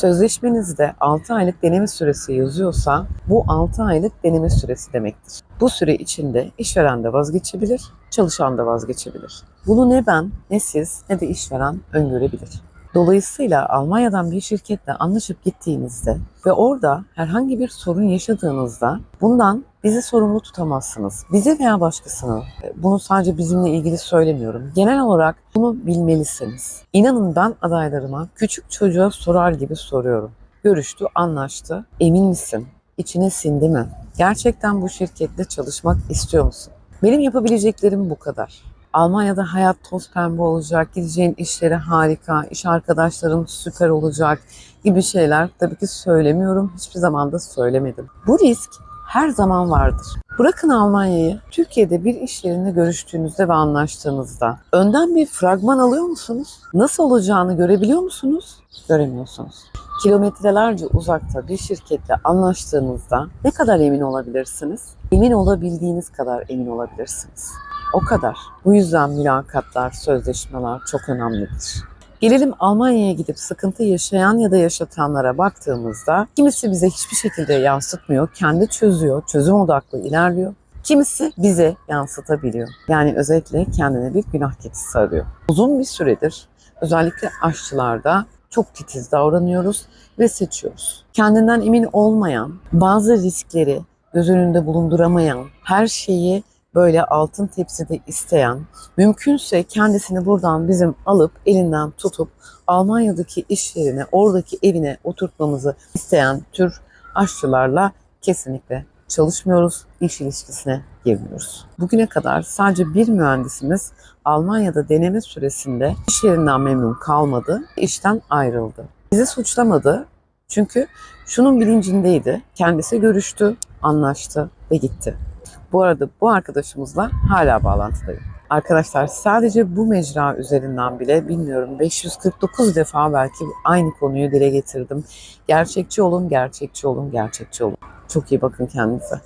Sözleşmenizde 6 aylık deneme süresi yazıyorsa bu 6 aylık deneme süresi demektir. Bu süre içinde işveren de vazgeçebilir, çalışan da vazgeçebilir. Bunu ne ben, ne siz, ne de işveren öngörebilir. Dolayısıyla Almanya'dan bir şirketle anlaşıp gittiğinizde ve orada herhangi bir sorun yaşadığınızda bundan bizi sorumlu tutamazsınız. Bizi veya başkasını, bunu sadece bizimle ilgili söylemiyorum. Genel olarak bunu bilmelisiniz. İnanın ben adaylarıma küçük çocuğa sorar gibi soruyorum. Görüştü, anlaştı. Emin misin? İçine sindi mi? Gerçekten bu şirketle çalışmak istiyor musun? Benim yapabileceklerim bu kadar. Almanya'da hayat toz pembe olacak, gideceğin işleri harika, iş arkadaşların süper olacak gibi şeyler tabii ki söylemiyorum. Hiçbir zaman da söylemedim. Bu risk her zaman vardır. Bırakın Almanya'yı, Türkiye'de bir iş yerinde görüştüğünüzde ve anlaştığınızda önden bir fragman alıyor musunuz? Nasıl olacağını görebiliyor musunuz? Göremiyorsunuz. Kilometrelerce uzakta bir şirketle anlaştığınızda ne kadar emin olabilirsiniz? Emin olabildiğiniz kadar emin olabilirsiniz. O kadar. Bu yüzden mülakatlar, sözleşmeler çok önemlidir. Gelelim Almanya'ya gidip sıkıntı yaşayan ya da yaşatanlara baktığımızda kimisi bize hiçbir şekilde yansıtmıyor, kendi çözüyor, çözüm odaklı ilerliyor. Kimisi bize yansıtabiliyor. Yani özellikle kendine bir günah keçisi arıyor. Uzun bir süredir özellikle aşçılarda çok titiz davranıyoruz ve seçiyoruz. Kendinden emin olmayan, bazı riskleri göz önünde bulunduramayan, her şeyi böyle altın tepside isteyen, mümkünse kendisini buradan bizim alıp elinden tutup Almanya'daki iş yerine, oradaki evine oturtmamızı isteyen tür aşçılarla kesinlikle çalışmıyoruz, iş ilişkisine girmiyoruz. Bugüne kadar sadece bir mühendisimiz Almanya'da deneme süresinde iş yerinden memnun kalmadı, işten ayrıldı. Bizi suçlamadı çünkü şunun bilincindeydi. Kendisi görüştü, anlaştı ve gitti. Bu arada bu arkadaşımızla hala bağlantıdayım. Arkadaşlar sadece bu mecra üzerinden bile bilmiyorum 549 defa belki aynı konuyu dile getirdim. Gerçekçi olun, gerçekçi olun, gerçekçi olun. Çok iyi bakın kendinize.